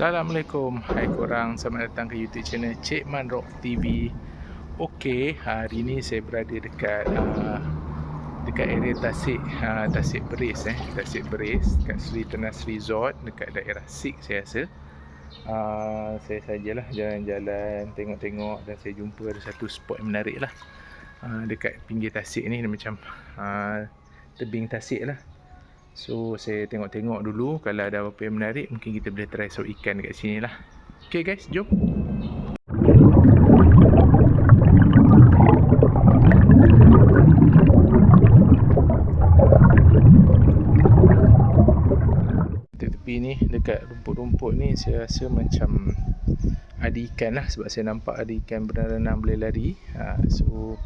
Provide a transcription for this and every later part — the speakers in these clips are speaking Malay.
Assalamualaikum. Hai korang Selamat datang ke YouTube channel Cik Man Rock TV Okey Hari ni saya berada dekat uh, Dekat area Tasik uh, Tasik Beris eh. Tasik Beris Dekat Sri Tenas Resort Dekat daerah Sik saya rasa. Uh, Saya sajalah jalan-jalan Tengok-tengok Dan saya jumpa ada satu spot yang menarik lah. Uh, Dekat pinggir Tasik ni Dia macam uh, Tebing Tasik lah So saya tengok-tengok dulu. Kalau ada apa-apa yang menarik Mungkin kita boleh try saut ikan dekat sini lah. Okay guys jom. Tepi ni dekat rumput-rumput ni Saya rasa macam Ada ikan lah. Sebab saya nampak ada ikan berenang boleh lari. Ha, So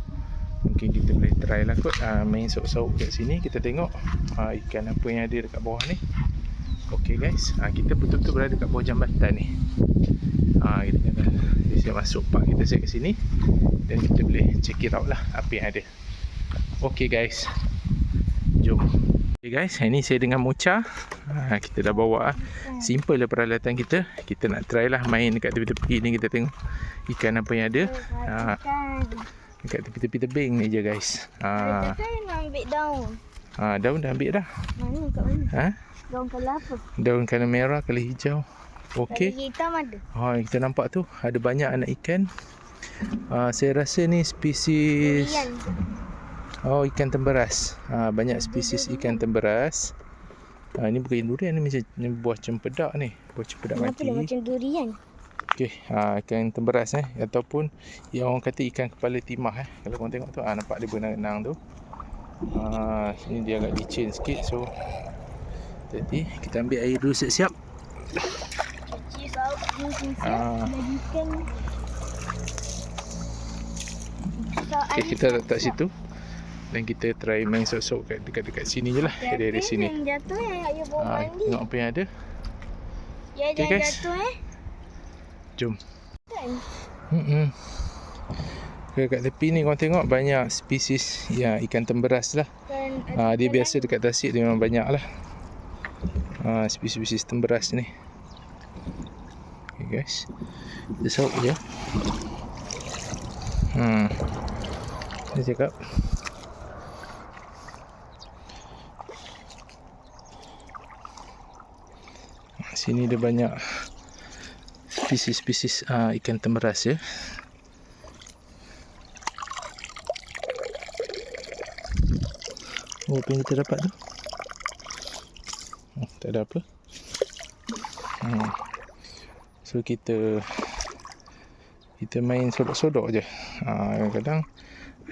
mungkin kita boleh try lah kot. Uh, main sauk-sauk kat sini. Kita tengok uh, ikan apa yang ada dekat bawah ni. Ok guys. Uh, kita betul-betul berada dekat bawah jambatan ni. Uh, kita kena siap masuk park kita siap kat sini. Dan kita boleh check it out lah apa yang ada. Ok guys. Jom. Ok guys. Ini saya dengan Mocha. Uh, kita dah bawa uh. simple lah peralatan kita. Kita nak try lah main dekat tepi-tepi ni. Kita tengok ikan apa yang ada. Uh, Dekat tepi-tepi tebing ni je guys. Ha. Kita nak ambil daun. Ha, daun dah ambil dah. Mana kat mana? Ha? Daun kala apa? Daun kala merah, kala hijau. Okey. Kala hitam ada. Ha, kita nampak tu ada banyak anak ikan. Ha, saya rasa ni spesies Durian. Oh, ikan temberas. Ha, banyak spesies ikan temberas. Ha, ni bukan durian ni macam ni buah cempedak ni. Buah cempedak Kenapa mati. dia macam durian? Okey, ha, ikan temberas eh ataupun yang orang kata ikan kepala timah eh. Kalau korang tengok tu, ha, nampak dia berenang tu. Ha, sini dia agak licin sikit so jadi kita ambil air dulu siap-siap. Saut Okey, kita letak situ. Dan kita try main sok-sok kat dekat-dekat sini je lah. Dari sini. Jatuh bawa Ha, tengok apa yang ada. Ya, jangan guys. jatuh eh. Jom. Kan? Hmm. Dekat tepi ni korang tengok banyak spesies ya ikan temberas lah. Kan Ha, dia biasa dekat tasik dia memang banyak lah. Ha, spesies-spesies temberas ni. Okay guys. Kita saut je. Hmm. Dia cakap. Sini dia banyak spesies-spesies uh, ikan temberas ya. Oh, apa yang kita dapat tu? Oh, tak ada apa. Hmm. So kita kita main sodok-sodok je. Ha, kadang-kadang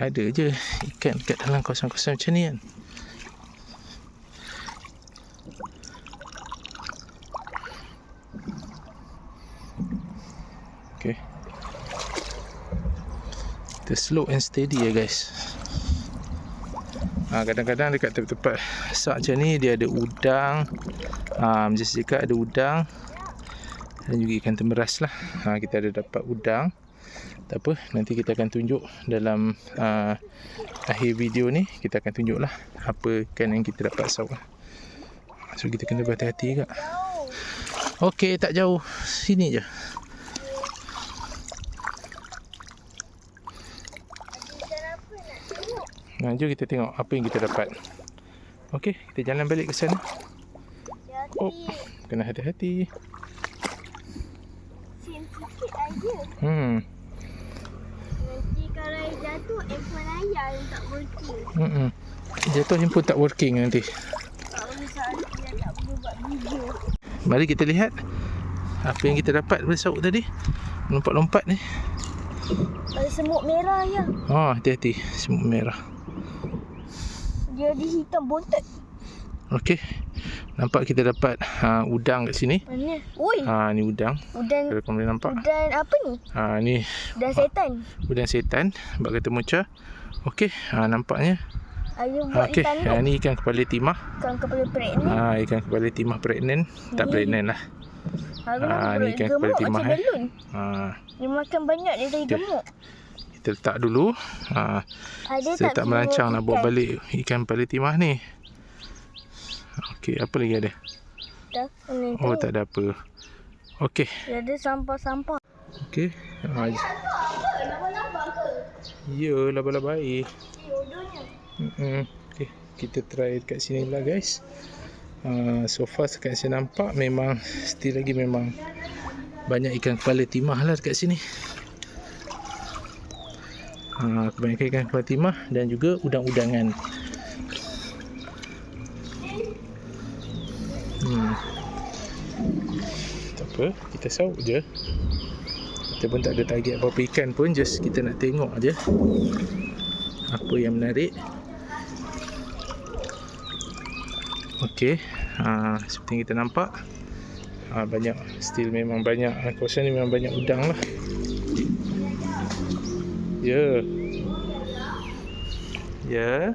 ada je ikan kat dalam kawasan-kawasan macam ni kan. Kita slow and steady ya guys. Ha, kadang-kadang dekat tempat-tempat sak macam ni dia ada udang. Ha, macam saya cakap ada udang. Dan juga ikan temberas lah. Ha, kita ada dapat udang. Tak apa, nanti kita akan tunjuk dalam uh, akhir video ni. Kita akan tunjuk lah apa ikan yang kita dapat saut. So kita kena berhati-hati juga. Okey, tak jauh. Sini je. Ikan apa nak tengok? Nah, jom kita tengok apa yang kita dapat. Okey, kita jalan balik ke sana. Oh. Kena hati-hati. Sin sikit aja. Hmm. Nanti kalau jatuh, handphone ayah yang tak working. Hmm. Jatuh handphone tak working nanti. Tak misalnya dia tak boleh buat video. Mari kita lihat apa yang kita dapat daripada saut tadi. Lompat-lompat ni. Ada semut merah ya. Oh, hati-hati. Semut merah. Dia ada hitam bontot. Okey. Nampak kita dapat ha, udang kat sini. Mana? Oi, Ha, ni udang. udan Kalau korang boleh nampak. udan apa ni? Ha, ni Udan setan. udang setan. Sebab kata mocha. Okey. Ha, nampaknya. Ha, buat Okey. ikan Ha, ni ikan kepala timah. Ikan kepala pregnant. Ha, ikan kepala timah pregnant. Tak Ni. pregnant lah. Harus Ah, ni ikan kepala gemuk timah, macam eh. balon. Ha, Dia makan banyak dia jadi gemuk. Kita letak dulu. Ha, Ada saya tak merancang nak bawa ikan? balik ikan kepala timah ni. Okey, apa lagi ada? Tak, Oh, tak ada apa. Okey. Dia ada sampah-sampah. Okey. Ha, Laba-laba ke? ya, laba-laba air. Eh. Mm-mm. Okay, kita try dekat sini lah guys. Uh, so far sekat saya nampak memang still lagi memang banyak ikan kepala timah lah dekat sini. Uh, kebanyakan ikan kepala timah dan juga udang-udangan. Hmm. Tak apa, kita sauk je. Kita pun tak ada target apa-apa ikan pun, just kita nak tengok je apa yang menarik. Okey, ha, seperti yang kita nampak ha, banyak still memang banyak kawasan ni memang banyak udang lah. Ya. Ya.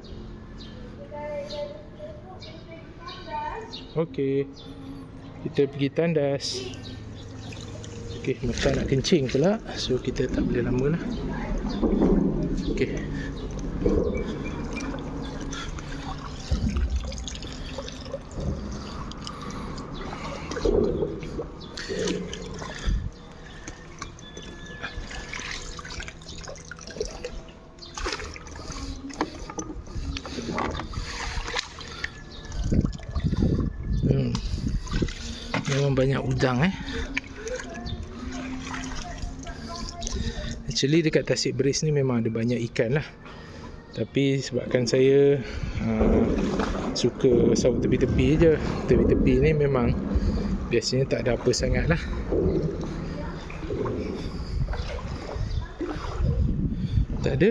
Okey. Kita pergi tandas. Okey, Mekah nak kencing pula. So kita tak boleh lama lah. Okey. Banyak udang eh. Actually dekat Tasik Beris ni memang ada banyak ikan lah. Tapi sebabkan saya uh, suka sauk tepi-tepi je. Tepi-tepi ni memang biasanya tak ada apa sangat lah. Tak ada.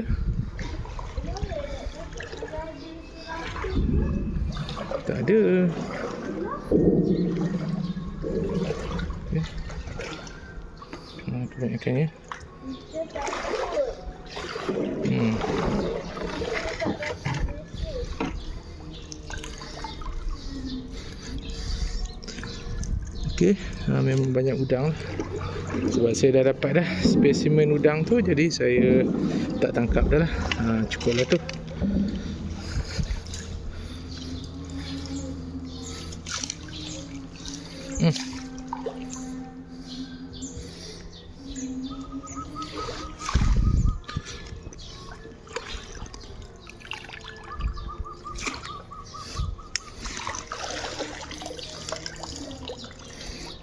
Tak ada. Kebanyakannya. Hmm. Okey, ha, memang banyak udang. Sebab saya dah dapat dah spesimen udang tu jadi saya tak tangkap dah lah. Ha, cukup lah tu.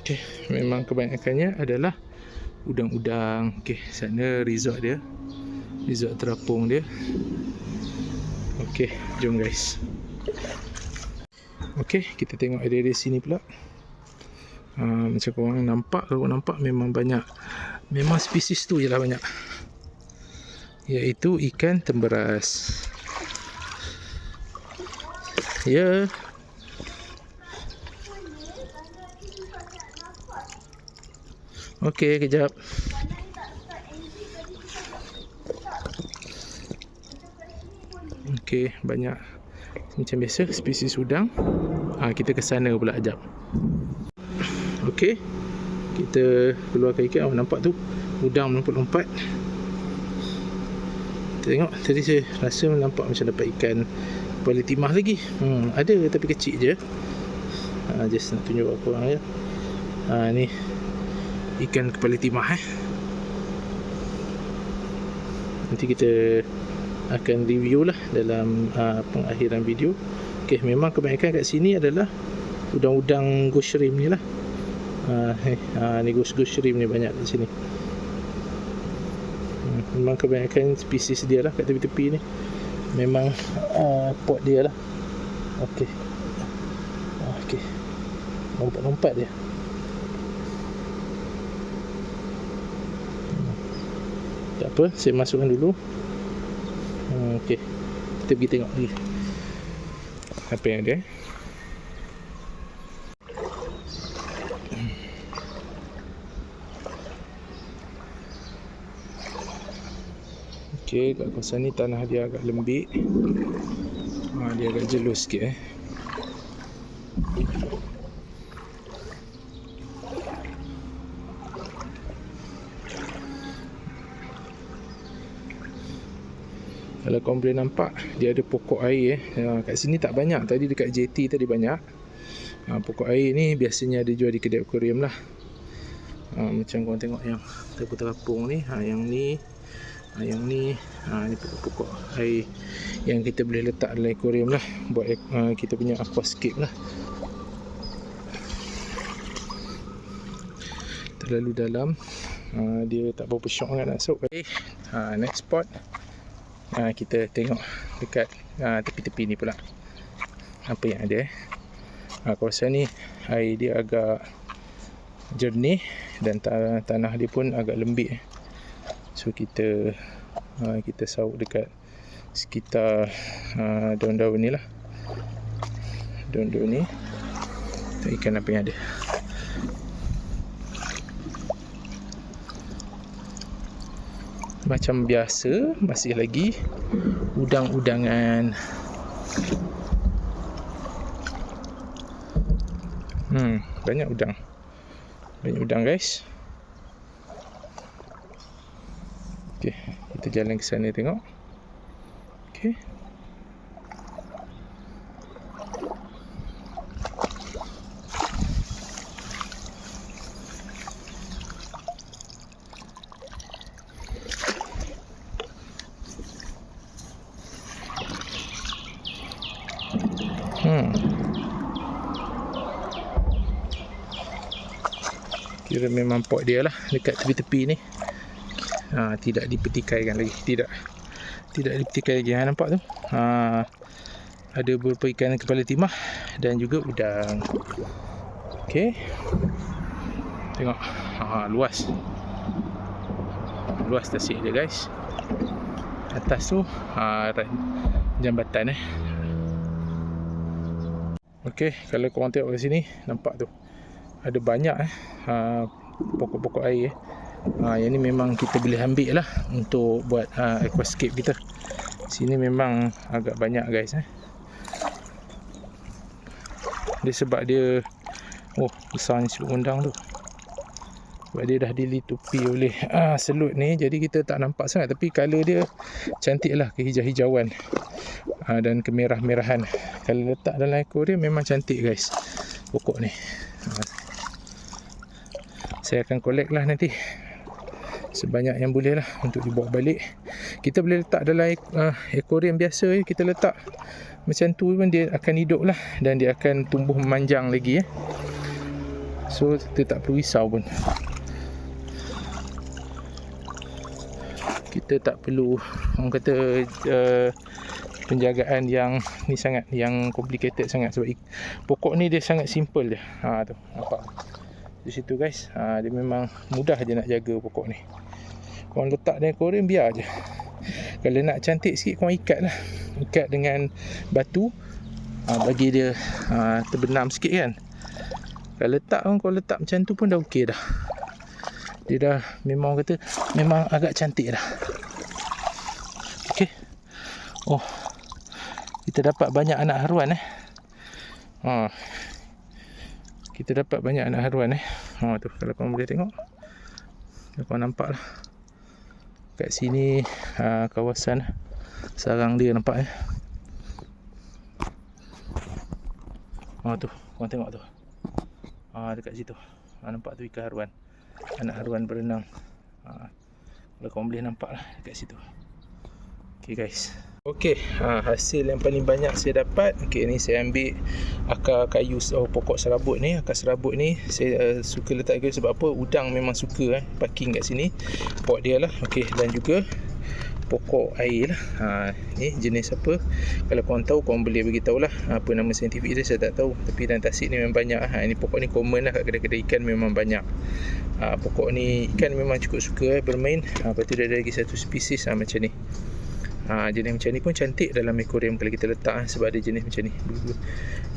Okey, memang kebanyakannya adalah udang-udang. Okey, sana resort dia. Resort terapung dia. Okey, jom guys. Okey, kita tengok area di sini pula. Uh, macam korang nampak, kalau nampak memang banyak. Memang spesies tu je lah banyak. Iaitu ikan temberas. Ya. Yeah. Okey, kejap. Okey, banyak macam biasa spesies udang. Ha, kita ke sana pula jap. Okey. Kita keluarkan ikan. Oh, nampak tu udang melompat-lompat. Tengok tadi saya rasa nampak macam dapat ikan kepala timah lagi. Hmm, ada tapi kecil je. Ha, just nak tunjuk apa orang ya. Ha, ni ikan kepala timah eh. Nanti kita akan review lah dalam uh, pengakhiran video. Okey, memang kebanyakan kat sini adalah udang-udang shrimp ni lah. Uh, eh, uh, ni shrimp ni banyak kat sini. Hmm, memang kebanyakan spesies dia lah kat tepi-tepi ni. Memang uh, pot dia lah. Okey. Okey. Lompat-lompat dia. Tak apa, saya masukkan dulu. Hmm, okey. Kita pergi tengok lagi. Apa yang ada? eh? Okey, kat kawasan ni tanah dia agak lembik. Ha, dia agak jelus sikit eh. Kalau korang boleh nampak Dia ada pokok air eh. ha, Kat sini tak banyak. Tadi dekat JT tadi banyak. Ha, Pokok air ni biasanya ada jual di kedai akuarium lah. Ha, macam korang tengok yang terapung ni ha, yang ni ha, yang ni ha, ni pokok-pokok air yang kita boleh letak dalam aquarium lah. Buat uh, kita punya aquascape lah. Terlalu dalam uh, dia tak berapa syok sangat nak masuk. Okay. uh, next spot uh, kita tengok dekat uh, tepi-tepi ni pula. Apa yang ada eh. Uh, kawasan ni air dia agak jernih dan tanah, tanah dia pun agak lembik so kita uh, kita sauk dekat sekitar uh, daun-daun ni lah. Daun-daun ni ikan apa yang ada macam biasa masih lagi udang-udangan. Hmm banyak udang. Banyak udang guys. Ok kita jalan ke sana tengok. Ok Kira memang pot dia lah dekat tepi-tepi ni. Ha, tidak dipetikaikan lagi. Tidak. Tidak dipetikai lagi. Ha, nampak tu? Ha, ada beberapa ikan kepala timah dan juga udang. Okey. Tengok. Ha, luas. Luas tasik dia guys. Atas tu ha, jambatan eh. Okey, kalau korang tengok kat sini, nampak tu. Ada banyak eh ha, pokok-pokok air eh. Ha, yang ni memang kita boleh ambil lah untuk buat ha, aquascape kita. Sini memang agak banyak guys eh. Dia sebab dia oh besarnya si undang tu. Sebab dia dah dilitupi oleh ah, selut ni jadi kita tak nampak sangat tapi color dia cantik lah kehijau-hijauan ha, dan kemerah-merahan kalau letak dalam aquarium memang cantik guys pokok ni ha. Saya akan collect lah nanti. Sebanyak yang boleh lah untuk dibawa balik. Kita boleh letak dalam aquarium biasa eh. kita letak macam tu pun dia akan hidup lah dan dia akan tumbuh memanjang lagi eh. so kita tak perlu risau pun. Kita tak perlu orang kata uh, penjagaan yang ni sangat yang complicated sangat. Sebab pokok ni dia sangat simple je ha tu nampak di situ guys. Ha, dia memang mudah je nak jaga pokok ni. Korang letak dalam aquarium biar je. Kalau nak cantik sikit korang ikat lah. Ikat dengan batu. Ha, bagi dia ha, terbenam sikit kan. Kalau letak kan kalau letak macam tu pun dah okey dah. Dia dah memang kata memang agak cantik dah. Okey. Oh. Kita dapat banyak anak haruan eh. Ha kita dapat banyak anak haruan eh. Ha tu. Kalau kau boleh tengok. Kalau kau nampak lah. Kat sini ha, kawasan sarang dia nampak eh. Ha tu. Kau tengok tu. Ha dekat situ. Ha, nampak tu ikan haruan. Anak haruan berenang. Ha, kalau korang boleh nampak lah dekat situ. Ok guys ok ha, hasil yang paling banyak saya dapat ok ni saya ambil akar kayu oh, pokok serabut ni akar serabut ni saya uh, suka letak ke sebab apa? Udang memang suka eh, parking kat sini pot dia lah ok dan juga pokok air lah. Ha, ni jenis apa? Kalau korang tahu korang boleh beritahu lah apa nama saintifik dia saya tak tahu. Tapi dalam tasik ni memang banyak ha, ni pokok ni common lah kat kedai-kedai ikan memang banyak. Ha, pokok ni ikan memang cukup suka eh, bermain. Ha, lepas tu dia ada lagi satu spesies ha, macam ni ha, jenis macam ni pun cantik dalam aquarium kalau kita letak ha, sebab ada jenis macam ni.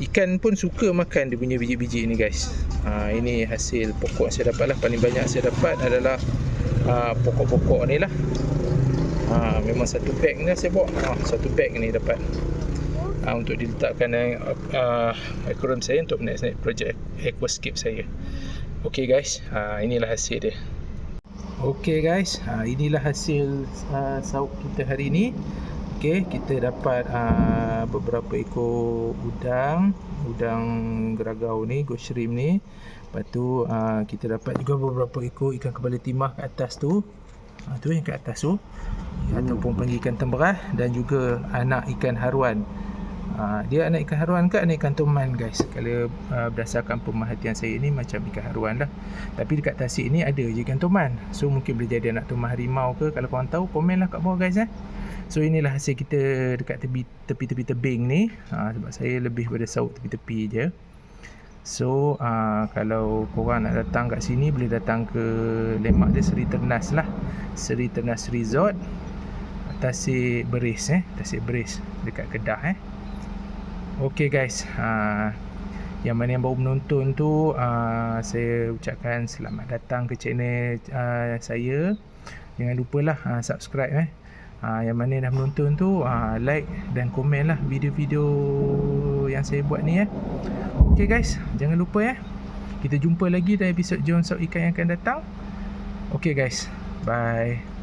Ikan pun suka makan dia punya biji-biji ni guys. Ha, ini hasil pokok saya dapat lah paling banyak saya dapat adalah ha, pokok-pokok ni lah. Ha, memang satu bag ni lah saya bawa. Ha, satu bag ni dapat. Ha, untuk diletakkan uh, aquarium saya untuk next next project aquascape saya. Ok guys. Ha, inilah hasil dia ok guys ha, inilah hasil uh, sauk kita hari ni ok kita dapat uh, beberapa ekor udang udang geragau ni ghost shrimp ni Lepas tu uh, kita dapat juga beberapa ekor ikan kepala timah kat atas tu. Uh, tu yang kat atas tu. Hmm. Ataupun panggil ikan temberas dan juga anak ikan haruan. Uh, dia anak ikan haruan ke anak ikan toman guys? Kalau uh, berdasarkan pemerhatian saya ni macam ikan haruan lah. Tapi dekat tasik ni ada je ikan toman So mungkin boleh jadi anak toman harimau ke Kalau korang tahu komen lah kat bawah guys eh. So inilah hasil kita dekat tepi, tepi-tepi tebing ni. Ha, Sebab saya lebih pada sauk tepi-tepi je. So uh, kalau korang nak datang kat sini Boleh datang ke lemak dia Seri Ternas lah. Seri Ternas Resort Tasik Beris eh. Tasik Beris dekat Kedah eh Okay guys. Uh, Yang mana yang baru menonton tu uh, Saya ucapkan selamat datang ke channel uh, saya. Jangan lupalah uh, subscribe eh. Uh, Yang mana dah menonton tu uh, Like dan komen lah video-video yang saya buat ni eh. Okay guys. Jangan lupa eh. Kita jumpa lagi dalam episod John Sok Ikan yang akan datang. Okay guys. Bye